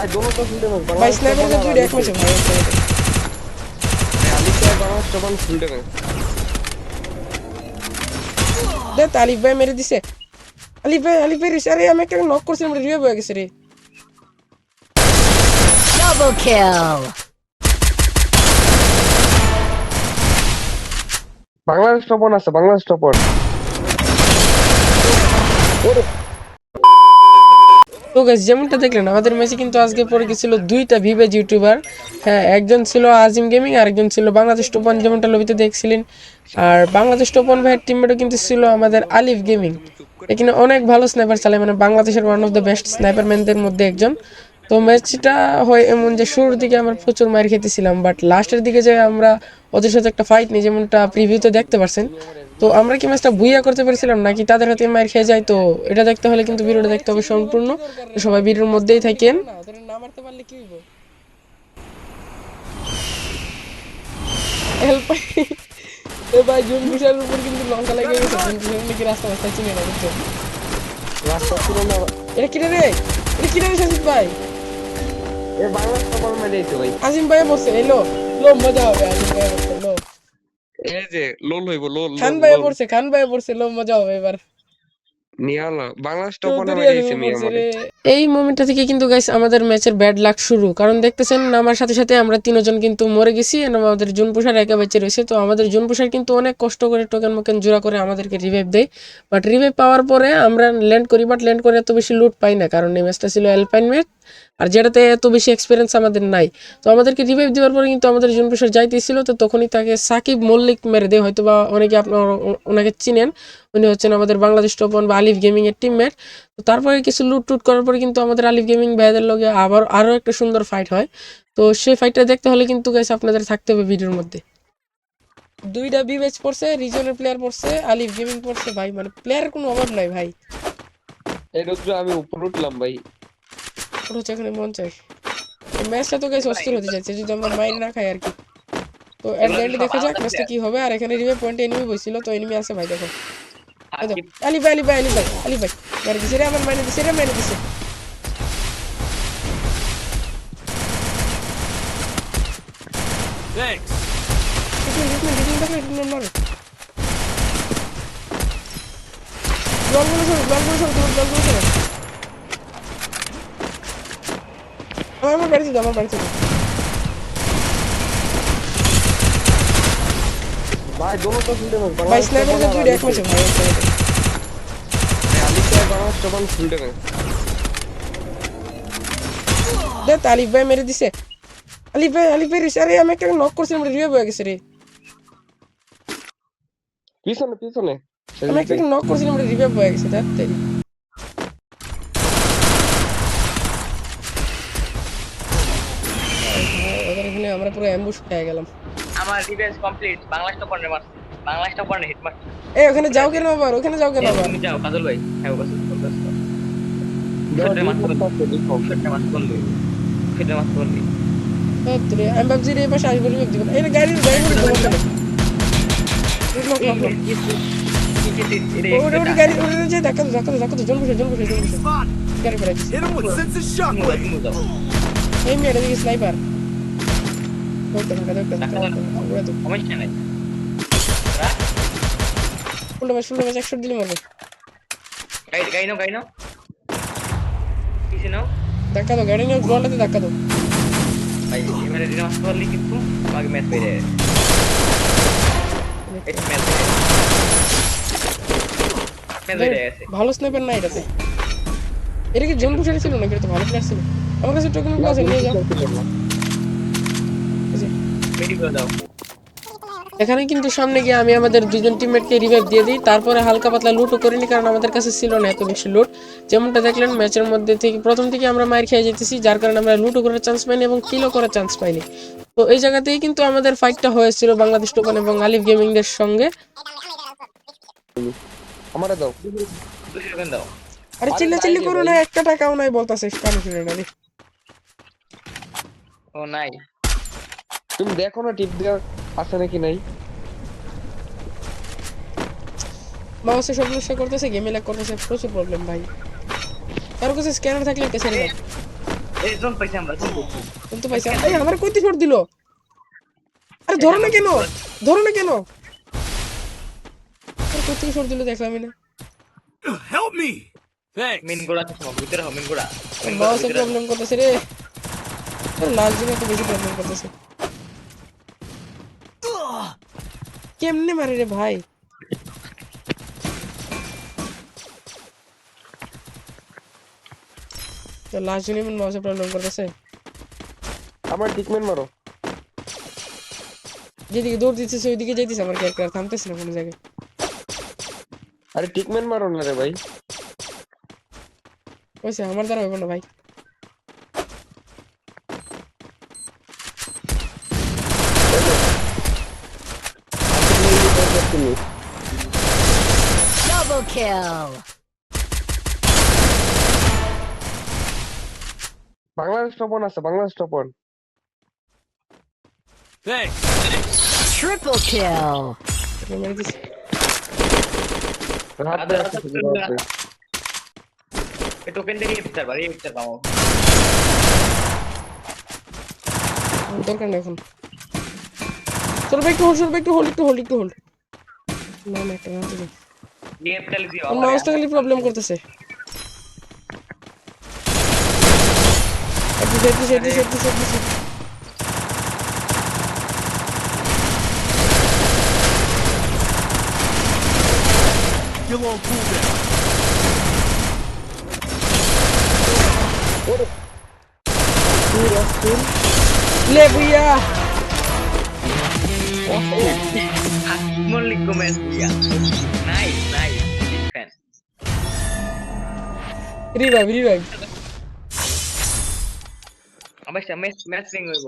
भाई दोनों तो फुल डैमेज ভাই স্নাইপার যে দুইটা এক ম্যাচে ভাই अली का बांग्लादेश टपन फुल डैमेज দে তালিফ ভাই মেরে দিছে আলিফ ভাই আলিফ ভাই আরে আমি একটা নক করছিলাম রিভাইভ হয়ে গেছে রে Double kill. বাংলাদেশ টপন আছে বাংলাদেশ টপন তো গাইস যেমনটা দেখলেন, আমাদের ম্যাচে কিন্তু আজকে পড়ে গেছিল দুইটা ভিভেজ ইউটিউবার হ্যাঁ একজন ছিল আজিম গেমিং আর একজন ছিল বাংলাদেশ টোপন যেমনটা লবিতে দেখছিলেন। আর বাংলাদেশ টোপন ভাইয়ের টিমমেটও কিন্তু ছিল আমাদের আলিফ গেমিং এখানে অনেক ভালো স্নাইপার চালায় মানে বাংলাদেশের one of the best sniper ম্যানদের মধ্যে একজন। তো ম্যাচটা হয় এমন যে, শুরুর দিকে আমরা প্রচুর মার খেতেছিলাম বাট লাস্টের দিকে যে আমরা ওদের সাথে একটা ফাইট নিই যেমনটা প্রিভিউতে দেখতে পারছেন তো আমরা কি ম্যাচটা বুইয়া করতে পেরেছিলাম নাকি তাদের হাতে মার খেয়ে যায়? তো এটা দেখতে হলে কিন্তু ভিডিওটা দেখতে হবে সম্পূর্ণ। সবাই ভিডিওর মধ্যেই থাকেন। না মারতে পারলে কি হইব হেল্প এ ভাই জুন বিশাল উপর কিন্তু লঙ্কা লেগে গেছে। জুন নাকি রাস্তা রাস্তা চিনে না বুঝছ? রাস্তা ছিল না। এটা কিনে রে? এটা কিনে রে শাসিত ভাই? এ ভাই। আজিম ভাই বসে এলো লো মজা হবে আজিম ভাই এই যে লোল হইব লোল খান ভাই পড়ছে খান ভাই পড়ছে লো মজা হবে এবার। এই মোমেন্টটা থেকে কিন্তু গাইস আমাদের ম্যাচের ব্যাড লাক শুরু। কারণ দেখতেছেন আমার সাথে সাথে আমরা তিনজন কিন্তু মরে গেছি আমাদের জুন পুষার একা বেঁচে রয়েছে। তো আমাদের জুন পুষার কিন্তু অনেক কষ্ট করে টোকেন মোকেন জোড়া করে আমাদেরকে রিভাইভ দেয়। বাট রিভাইভ পাওয়ার পরে আমরা ল্যান্ড করি বাট ল্যান্ড করে এত বেশি লুট পাই না কারণ এই ম্যাচটা ছিল অ্যালপাইন ম্যাচ আর যেটাতে এত বেশি এক্সপিরিয়েন্স আমাদের নাই। তো আমাদেরকে রিভাইভ দেওয়ার পরে কিন্তু আমাদের জুন পুষার যাইতেছিল তো তখনই তাকে সাকিব মল্লিক মেরে দেয়। হয়তো বা অনেকে আপনার ওনাকে চিনেন। উনি হচ্ছেন আমাদের বাংলাদেশ টপন বা আলিফ গেমিং এর টিমমেট তো তারপরে কিছু লুট টুট করার পরে কিন্তু আমাদের আলিফ গেমিং ভাইদের লগে আবার আরও একটা সুন্দর ফাইট হয়। তো সেই ফাইটটা দেখতে হলে কিন্তু গাইস আপনাদের থাকতে হবে ভিডিওর মধ্যে। দুইটা বি ম্যাচ পড়ছে রিজনের প্লেয়ার পড়ছে আলিফ গেমিং পড়ছে ভাই মানে প্লেয়ার কোনো অভাব নাই ভাই। এই রোদ্র আমি উপর উঠলাম ভাই। ওটা হচ্ছে এখানে মন চাই এই ম্যাচটা তো গাইস অস্থির হতে যাচ্ছে যদি আমরা মাইন্ড না খাই আর কি। তো এট দ্য এন্ড দেখা যাক ম্যাচটা কি হবে। আর এখানে রিভাইভ পয়েন্টে এনিমি বসছিল তো এনিমি আছে ভাই দেখো। এই দেখো, আলি ভাই আলি ভাই আলি ভাই আলি ভাই মেরে দিছে রে আমার মাইনে দিছে রে মেরে দিছে Hitman, hitman, hitman দেখো, hitman মারো। ব্লকগুলো সরো, ব্লকগুলো সরো, তোমার ব্লকগুলো সরো। আমার আমার বাড়িতে দাও, আমার বাড়িতে দাও। ভাই दोनों तो फुल डैमेज ভাই স্নাইপার যে দুইটা এক ম্যাচে ভাই একটা এটা। अली का बांग्लादेश टपन फुल डैमेज দে তালিফ ভাই মেরে দিছে আলিফ ভাই আলিফ ভাই আরে আমি একটা নক করছিলাম রিভাইভ হয়ে গেছে রে পিছনে পিছনে আমি একটা নক করছিলাম রিভাইভ হয়ে গেছে দেখ তেরি ওদের এখানে আমরা পুরো অ্যাম্বুশ পেয়ে গেলাম আমার রিভেঞ্জ কমপ্লিট বাংলাদেশ তো পড়নে মারছে বাংলাদেশ তো পড়নে হিট মারছে এই ওখানে যাও কেন আবার ওখানে যাও কেন আবার তুমি যাও কাজল ভাই হ্যাঁ বস মারতে। মারতে মারতে আমি ভাবছি রে আসব এই গাড়ি গাড়ি করে গাড়ি যে দেখা দেখা দেখা বসে বসে বসে গাড়ি করে shockwave. এই মেয়ে দিকে স্নাইপার হয়ে ভালো স্নাইপার নাই এটাতে এটা কি জন পুষারি ছিল নাকি ভালো প্লেয়ার ছিল আমার কাছে টোকেন আছে নিয়ে যাও রেডি করে দাও। এখানে কিন্তু সামনে গিয়ে আমি আমাদের দুজন টিমমেটকে রিভাইভ দিয়ে দিই। তারপরে হালকা পাতলা লুটও করিনি কারণ আমাদের কাছে ছিল না এত বেশি লুট যেমনটা দেখলেন ম্যাচের মধ্যে থেকে প্রথম থেকে আমরা মার খেয়ে যেতেছি যার কারণে আমরা লুটও করার চান্স পাইনি এবং কিলও করার চান্স পাইনি। তো এই জায়গাতেই কিন্তু আমাদের ফাইটটা হয়েছিল বাংলাদেশ টোকান এবং আলিফ গেমিংদের সঙ্গে। আমারে দাও। দাও আরে চিল্লা চিল্লি করো না একটা টাকাও নাই বলতাছে কানে শুনে না ও নাই। তুমি দেখো না টিপ দেওয়া আছে নাকি নাই? মাউসে সব সমস্যা করতেছে গেমে ল্যাগ করতেছে প্রচুর প্রবলেম ভাই। কারও কাছে স্ক্যানার থাকলে একটা ছেড়ে দাও এই জোন পাইছি আমরা জোন পাইছি। এই আমার কইতে শট দিল। আরে ধরো না কেন? ধরো না কেন? আরে কত শট দিল দেখলামই না। Help me! Thanks. মিন গোড়া সব ভিতরে হবে মিন গোড়া। মাউসে প্রবলেম করতেছে রে। লাল জিনে তো বেশি প্রবলেম করতেছে। কেমনে মারে রে ভাই? তো লাস্ট জিনে মাউসে প্রবলেম করতেছে। আমার টিকমেন মারো। যেদিকে দৌড় দিতেছে ওইদিকে যাইতেছে আমার ক্যারেক্টার থামতেছে না কোনো জায়গায়। আরে টিকমেন মারো না রে ভাই। ওইসে আমার দ্বারা হইব না ভাই তুমি Double kill. বাংলাদেশ টপন আছে বাংলাদেশ টপন Thanks. Triple kill. মেরে দিছে হাত আচ্ছা, দেয় আচ্ছা, আছে আচ্ছা, আছে। এই টোকেন থেকে ইফতার বাড়ি ইফতার পাবো আমার দরকার নেই এখন চলো ভাই একটু হোল্ড চলো ভাই একটু হোল্ড একটু হোল্ড একটু হোল্ড না না একটা না দিলে দিয়ে ইফতার দিও আমার মাউসটা খালি প্রবলেম করতেছে দিছে দিছে দিছে দিছে দিছে Kill on cooldown. লে বুইয়া মল্লিক গোমেজ দিয়া nice nice defence revive revive অবশ্যই ম্যাচ ম্যাচ রিং হইব